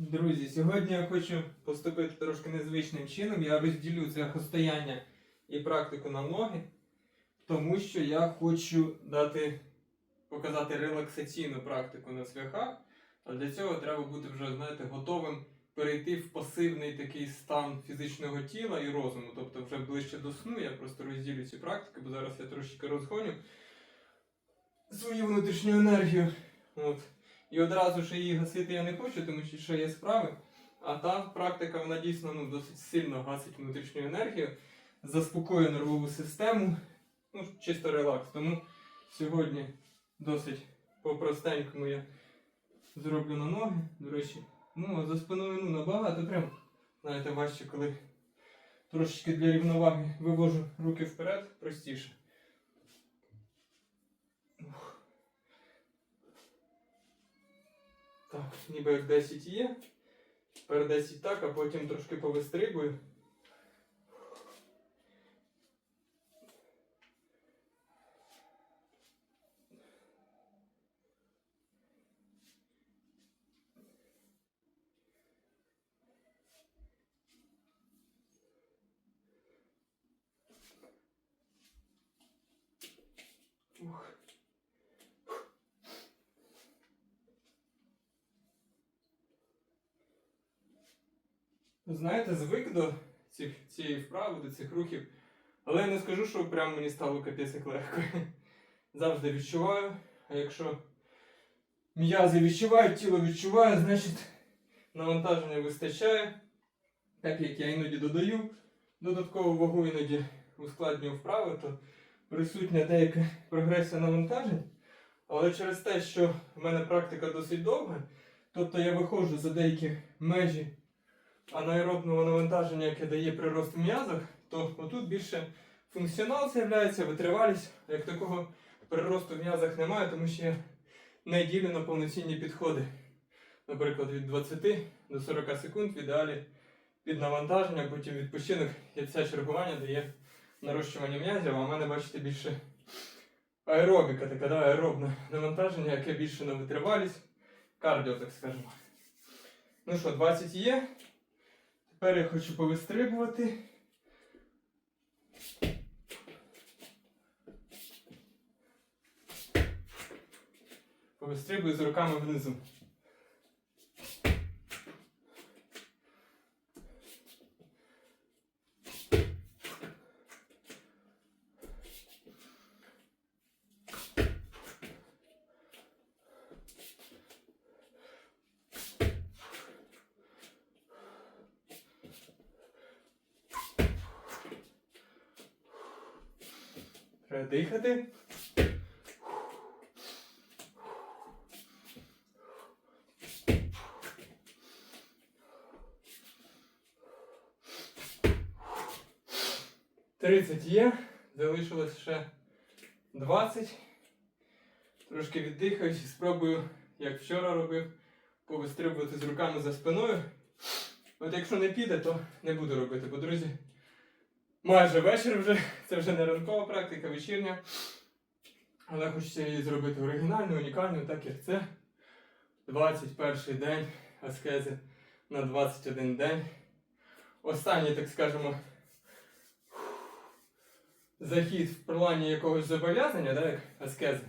Друзі, сьогодні я хочу поступити трошки незвичним чином. Я розділю це цвяхостояння і практику на ноги, тому що я хочу дати, показати релаксаційну практику на цвяхах. А для цього треба бути вже, знаєте, готовим перейти в пасивний такий стан фізичного тіла і розуму. Тобто вже ближче до сну я просто розділю ці практики, бо зараз я трошки розгоню свою внутрішню енергію. От. І одразу ж її гасити я не хочу, тому що ще є справи. А та практика вона дійсно ну, досить сильно гасить внутрішню енергію, заспокоює нервову систему, ну, чисто релакс. Тому сьогодні досить по-простенькому я зроблю на ноги. До речі, ну, а за спиною ну, набагато прям, знаєте, важче, коли трошечки для рівноваги вивожу руки вперед, простіше. Так, ніби як 10 є. Тепер 10 так, а потім трошки повистрибую. Ух. Знаєте, звик до цих, цієї вправи, до цих рухів. Але я не скажу, що прям мені стало капець як легко. Завжди відчуваю. А якщо м'язи відчувають, тіло відчуває, значить навантаження вистачає. Так як я іноді додаю додаткову вагу, іноді ускладнюю вправи, то присутня деяка прогресія навантажень. Але через те, що в мене практика досить довга, тобто я виходжу за деякі межі анаеробного навантаження, яке дає прирост в м'язах, то отут більше функціонал з'являється, витривалість. Як такого приросту в м'язах немає, тому що я не ділю на повноцінні підходи. Наприклад, від 20 до 40 секунд в ідеалі під навантаження, потім відпочинок і це чергування дає нарощування м'язів, а в мене, бачите, більше аеробіка, така да, аеробне навантаження, яке більше на витривалість, кардіо, так скажемо. Ну що, 20 є. Тепер я хочу повистрибувати. Повистрибую з руками внизу. Дихати. Тридцять є. Залишилось ще 20. Трошки віддихаюсь і спробую, як вчора робив, повистрибувати з руками за спиною. От якщо не піде, то не буду робити, бо друзі. Майже вечір вже, це вже не ранкова практика, вечірня. Але хочеться її зробити оригінальною, унікальною, так як це. 21 день аскези на 21 день. Останній, так скажемо, захід в плані якогось зобов'язання, так, як аскези.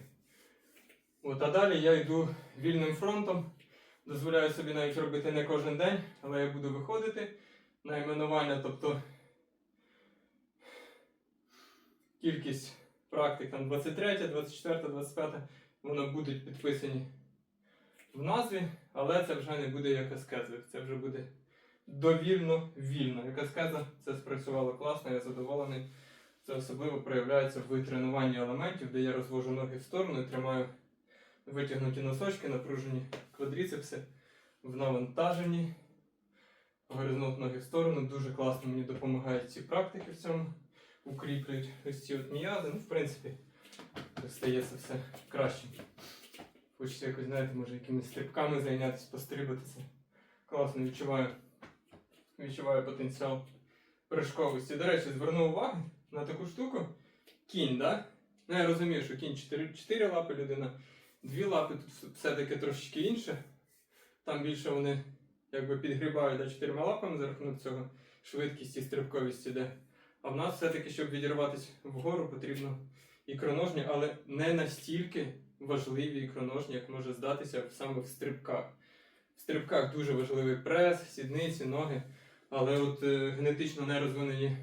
От, а далі я йду вільним фронтом. Дозволяю собі навіть робити не кожен день, але я буду виходити на іменування, тобто кількість практик там 23, 24, 25, воно будуть підписані в назві, але це вже не буде як аскеза, це вже буде довільно вільно. Як аскеза це спрацювало класно, я задоволений. Це особливо проявляється в тренуванні елементів, де я розвожу ноги в сторону і тримаю витягнуті носочки, напружені квадріцепси в навантаженні. Горизонт ноги в сторону. Дуже класно мені допомагають ці практики в цьому укріплюють ось ці от м'язи. Ну, в принципі, стається все краще. Хочеться якось, знаєте, може якимись стрибками зайнятися, пострибатися. Класно відчуваю, відчуваю потенціал прыжковості. До речі, звернув увагу на таку штуку. Кінь, да? Ну, я розумію, що кінь 4, 4 лапи людина, дві лапи, тут все-таки трошечки інше. Там більше вони якби підгрібають да, чотирма лапами за рахунок цього швидкість і стрибковість іде. А в нас все-таки, щоб відірватися вгору, потрібно ікроножні, але не настільки важливі ікроножні, як може здатися саме в стрибках. В стрибках дуже важливий прес, сідниці, ноги, але от е, генетично не розвинені,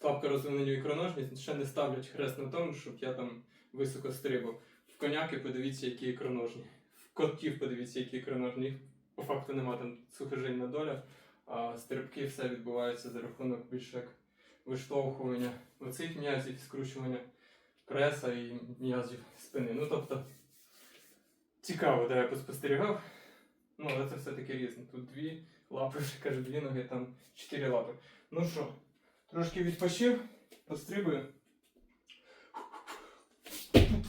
слабко розвинені ікроножні ще не ставлять хрест на тому, щоб я там високо стрибав. В коняки подивіться, які ікроножні. В котів подивіться, які ікроножні. Їх по факту нема там сухожильна доля, а стрибки все відбувається за рахунок більше як виштовхування оцих м'язів, скручування преса і м'язів спини. Ну тобто цікаво, де я поспостерігав. Ну, але це все-таки різне. Тут дві лапи, вже кажу, дві ноги, там чотири лапи. Ну що, трошки відпочив, пострибую.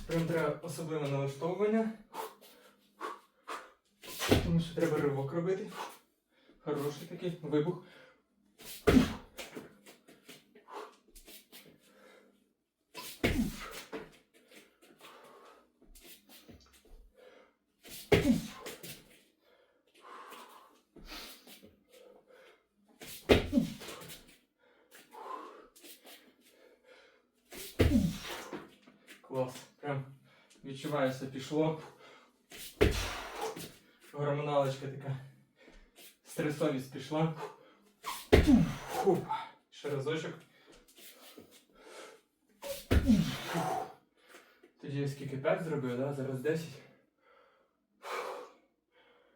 Прям треба особливе налаштовування. Тому що треба ривок робити. Хороший такий вибух. Клас. Прям відчувається, пішло. Гормоналочка така. Стресовість пішла. Ще разочок. Тоді я скільки 5 зробив, да? зараз 10.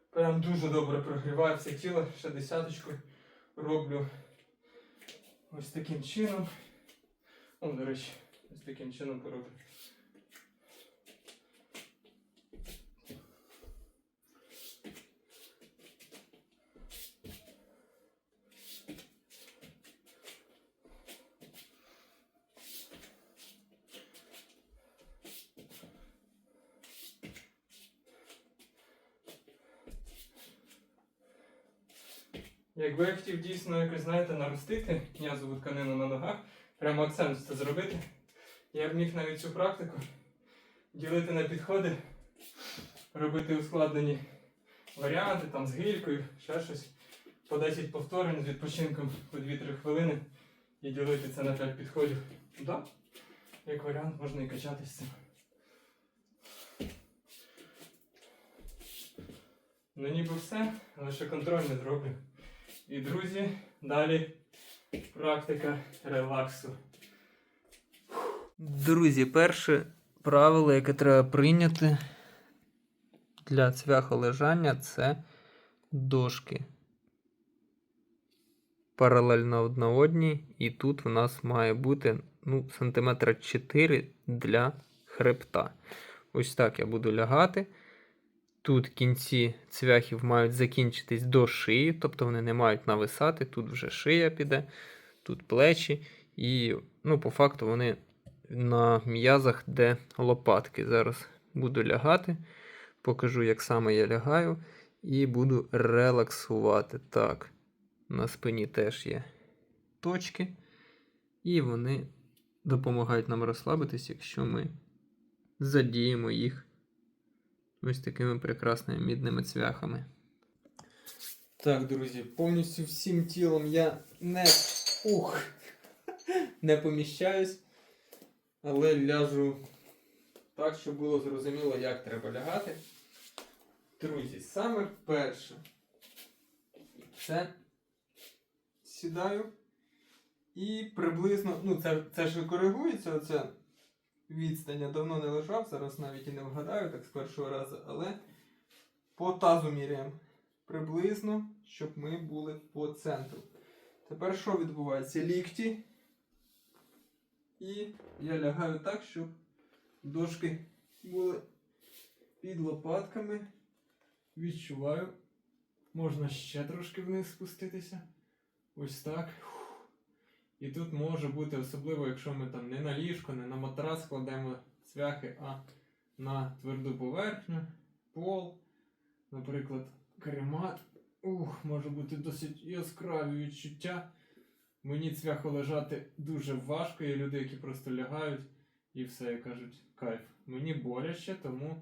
Прям дуже добре прогріваю все тіло, ще десяточку роблю ось таким чином. О, до речі, ось таким чином пороблю. Якби я хотів дійсно якось, знаєте, наростити м'язову тканину на ногах, прямо акцент це зробити, я б міг навіть цю практику ділити на підходи, робити ускладнені варіанти там з гількою, ще щось, по 10 повторень з відпочинком по 2-3 хвилини і ділити це на 5 підходів. Да, як варіант, можна і качатись з цим. Ну ніби все, лише контроль не зроблю. І друзі, далі практика релаксу. Друзі, перше правило, яке треба прийняти для цвяхолежання, це дошки. Паралельно одна одній, і тут в нас має бути ну, сантиметра 4 для хребта. Ось так я буду лягати. Тут кінці цвяхів мають закінчитись до шиї, тобто вони не мають нависати. Тут вже шия піде, тут плечі. І ну, по факту вони на м'язах, де лопатки. Зараз буду лягати, покажу, як саме я лягаю, і буду релаксувати. Так, на спині теж є точки, і вони допомагають нам розслабитись, якщо ми задіємо їх ось такими прекрасними мідними цвяхами. Так, друзі, повністю всім тілом я не ух, не поміщаюсь, але ляжу так, щоб було зрозуміло, як треба лягати. Друзі, саме перше це сідаю і приблизно, ну це, це ж коригується, оця відстань. Я давно не лежав, зараз навіть і не вгадаю так з першого разу, але по тазу міряємо приблизно, щоб ми були по центру. Тепер що відбувається? Лікті. І я лягаю так, щоб дошки були під лопатками. Відчуваю. Можна ще трошки вниз спуститися. Ось так. І тут може бути, особливо, якщо ми там не на ліжко, не на матрас кладемо цвяхи, а на тверду поверхню, пол, наприклад, каремат. Ух, може бути досить яскраві відчуття. Мені цвяхо лежати дуже важко. Є люди, які просто лягають і все і кажуть кайф. Мені боляче, тому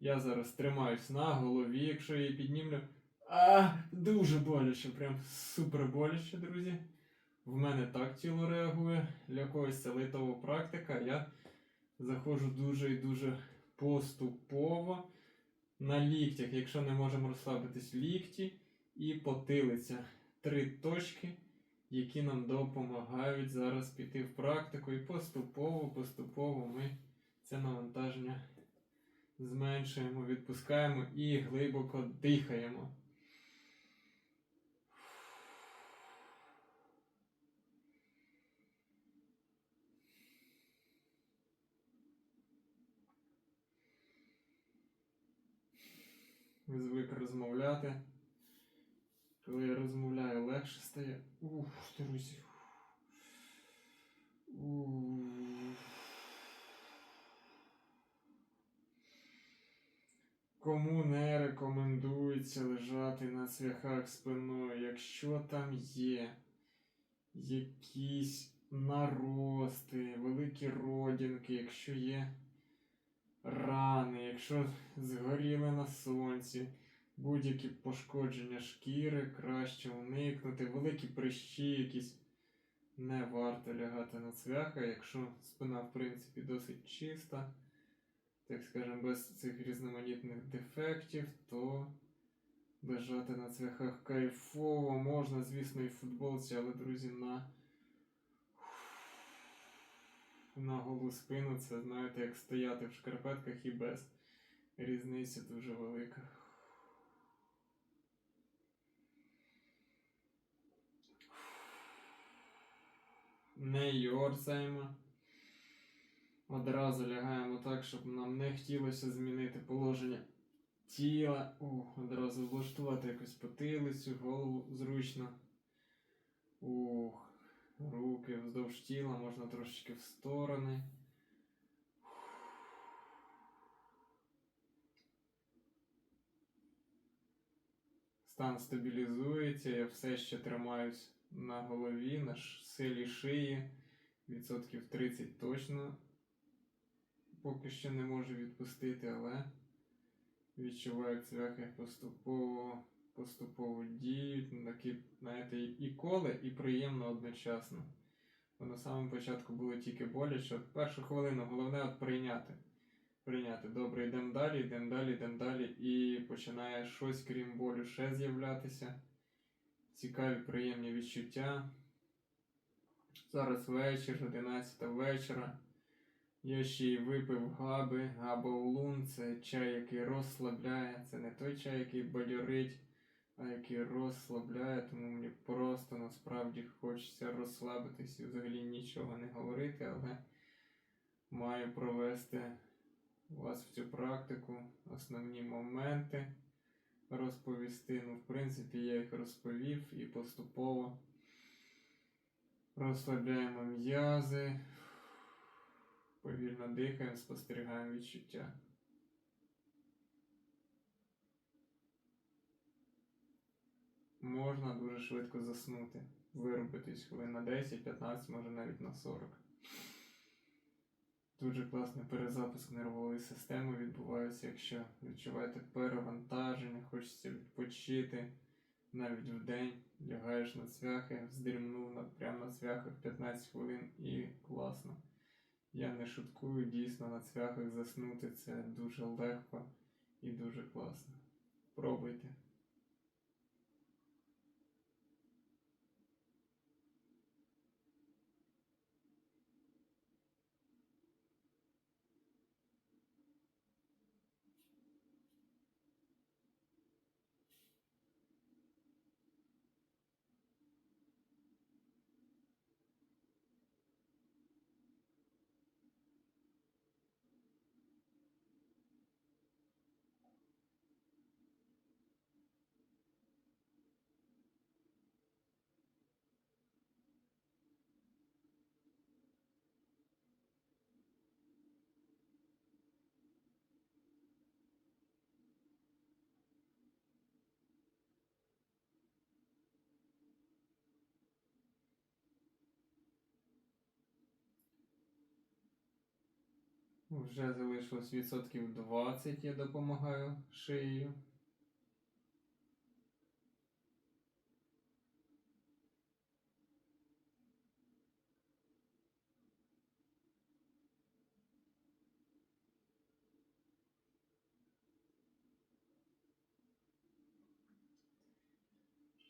я зараз тримаюсь на голові, якщо я її піднімлю. А, дуже боляче, прям супер боляче, друзі. В мене так тіло реагує. Для когось це лайтова практика. Я заходжу дуже і дуже поступово на ліктях, якщо не можемо розслабитись лікті і потилиця. Три точки, які нам допомагають зараз піти в практику. І поступово, поступово ми це навантаження зменшуємо, відпускаємо і глибоко дихаємо. Звик розмовляти. Коли я розмовляю, легше стає. Ух, друзі. Кому не рекомендується лежати на цвяхах спиною, якщо там є якісь нарости, великі родинки, якщо є рани, якщо згоріли на сонці, будь-які пошкодження шкіри, краще уникнути, великі прищі якісь. Не варто лягати на цвяха, якщо спина, в принципі, досить чиста так скажем, без цих різноманітних дефектів, то лежати на цвяхах кайфово. Можна, звісно, і в футболці, але, друзі, на, на голу спину це, знаєте, як стояти в шкарпетках і без. Різниця дуже велика. Не йорзаємо. Одразу лягаємо так, щоб нам не хотілося змінити положення тіла. О, одразу влаштувати якось потилицю, голову зручно. Ух, руки вздовж тіла, можна трошечки в сторони. Стан стабілізується, я все ще тримаюсь на голові, на силі шиї. Відсотків 30 точно поки що не можу відпустити, але відчуваю, цвяхи поступово, поступово діють. Такі, знаєте, і коли, і приємно одночасно. Бо на самому початку було тільки боляче. Першу хвилину головне от прийняти. Прийняти. Добре, йдемо далі, йдемо далі, йдемо далі. І починає щось, крім болю, ще з'являтися. Цікаві, приємні відчуття. Зараз вечір, 11 вечора. Я ще й випив габи, габа це чай, який розслабляє. Це не той чай, який бадьорить, який розслабляє, тому мені просто насправді хочеться розслабитись і взагалі нічого не говорити, але маю провести вас в цю практику, основні моменти розповісти. Ну, в принципі, я їх розповів і поступово розслабляємо м'язи. Повільно дихаємо, спостерігаємо відчуття. Можна дуже швидко заснути, виробитись хвилин на 10-15, може навіть на 40. Дуже класний перезапуск нервової системи відбувається, якщо відчуваєте перевантаження, хочеться відпочити. Навіть в день лягаєш на цвяхи, здрімнув на, прямо на цвяхах 15 хвилин і класно. Я не шуткую, дійсно на цвяхах заснути це дуже легко і дуже класно. Пробуйте. Вже залишилось відсотків 20, я допомагаю шиєю.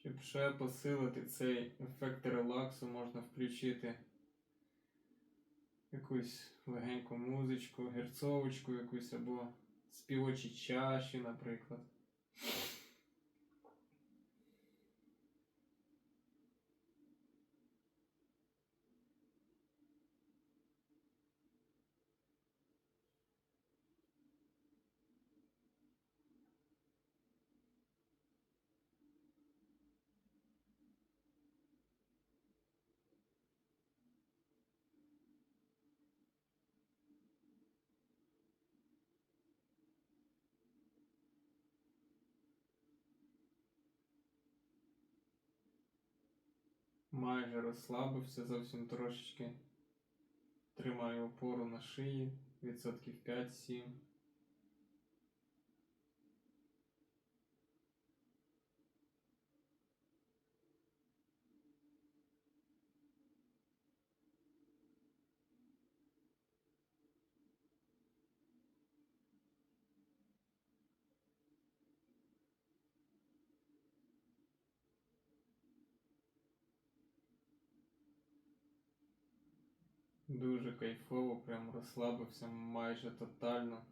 Щоб ще посилити цей ефект релаксу, можна включити якусь легеньку музичку, герцовочку якусь або співочі чаші, наприклад. Майже розслабився зовсім трошечки. Тримаю опору на шиї, відсотків 5-7. Дуже кайфово, прям розслабився майже тотально.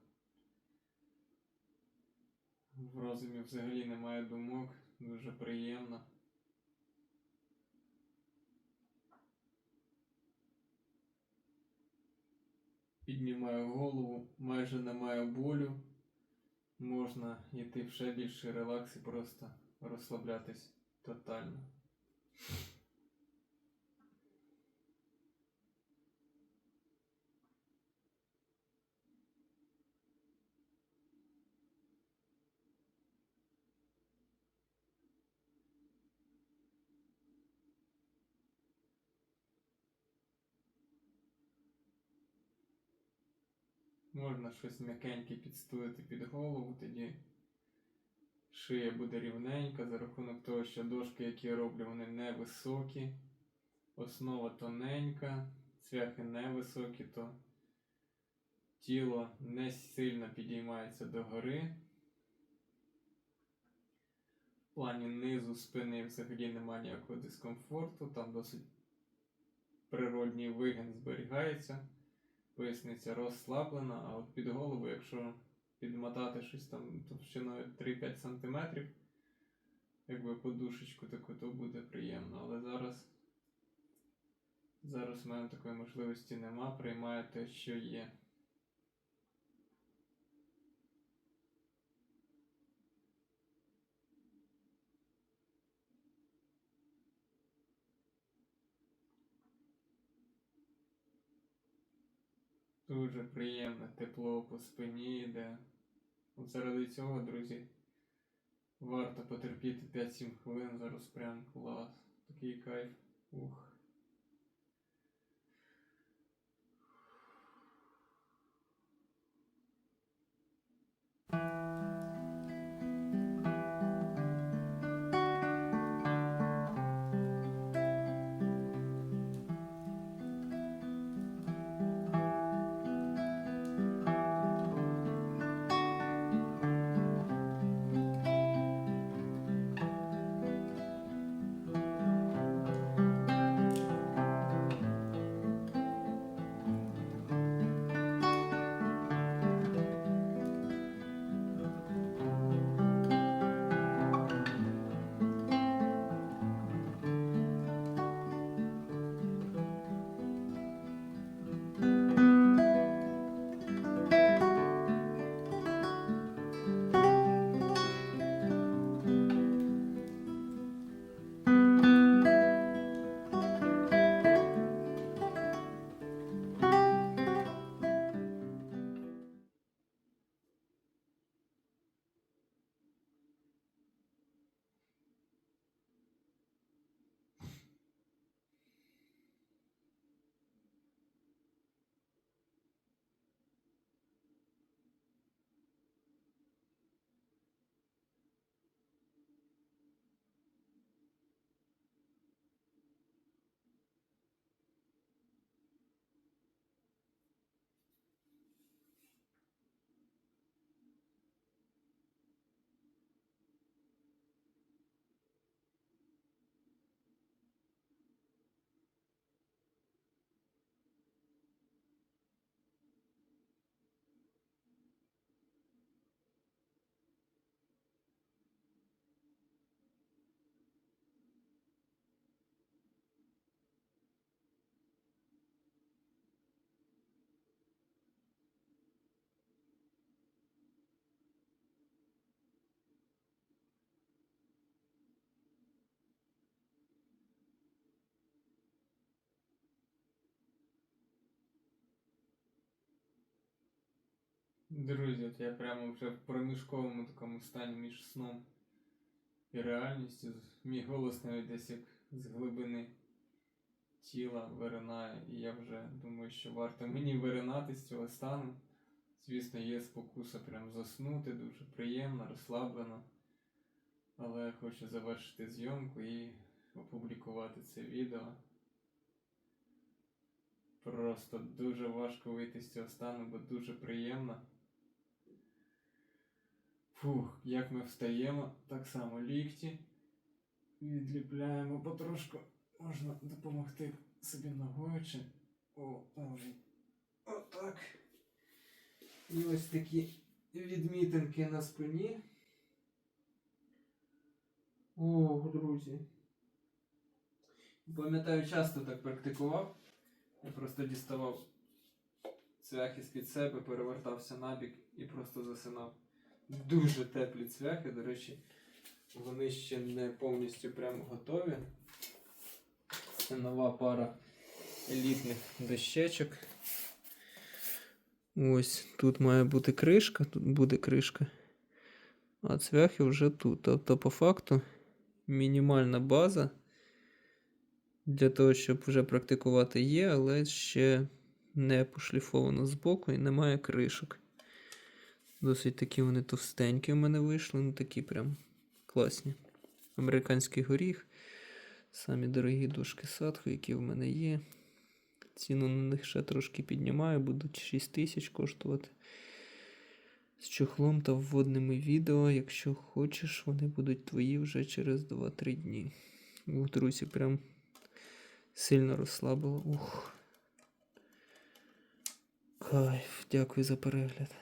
В розумі взагалі немає думок, дуже приємно. Піднімаю голову, майже немає болю. Можна йти в ще більший релакс і просто розслаблятись тотально. Можна щось м'якеньке підстулити під голову, тоді шия буде рівненька за рахунок того, що дошки, які я роблю, вони невисокі, основа тоненька, цвяхи невисокі, то тіло не сильно підіймається догори. В плані низу спини взагалі немає ніякого дискомфорту, там досить природній вигін зберігається поясниця розслаблена, а от під голову, якщо підмотати щось там товщиною 3-5 см, якби подушечку таку, то буде приємно. Але зараз, зараз в мене такої можливості нема, приймаю те, що є. Дуже приємне тепло по спині йде. От заради цього, друзі, варто потерпіти 5-7 хвилин, зараз прям клас. Такий кайф. Ух. Друзі, от я прямо вже в проміжковому такому стані між сном і реальністю. Мій голос навіть десь як з глибини тіла виринає, і я вже думаю, що варто мені виринати з цього стану. Звісно, є спокуса прям заснути, дуже приємно, розслаблено. Але хочу завершити зйомку і опублікувати це відео. Просто дуже важко вийти з цього стану, бо дуже приємно. Фух, як ми встаємо, так само лікті. Відліпляємо потрошку. Можна допомогти собі ногою чи. О, ой. Отак. І ось такі відмітинки на спині. О, друзі. Пам'ятаю, часто так практикував. Я просто діставав цвяхи з-під себе, перевертався набік і просто засинав. Дуже теплі цвяхи, до речі, вони ще не повністю прямо готові. Це нова пара елітних дощечок. Ось тут має бути кришка, тут буде кришка. А цвяхи вже тут. Тобто, по факту, мінімальна база для того, щоб вже практикувати є, але ще не пошліфовано збоку і немає кришок. Досить такі вони товстенькі в мене вийшли, ну такі прям класні. Американський горіх. Самі дорогі дошки садху, які в мене є. Ціну на них ще трошки піднімаю, будуть 6 тисяч коштувати. З чохлом та вводними відео. Якщо хочеш, вони будуть твої вже через 2-3 дні. Ух, друзі, прям сильно розслабило. Ух. Кайф, дякую за перегляд.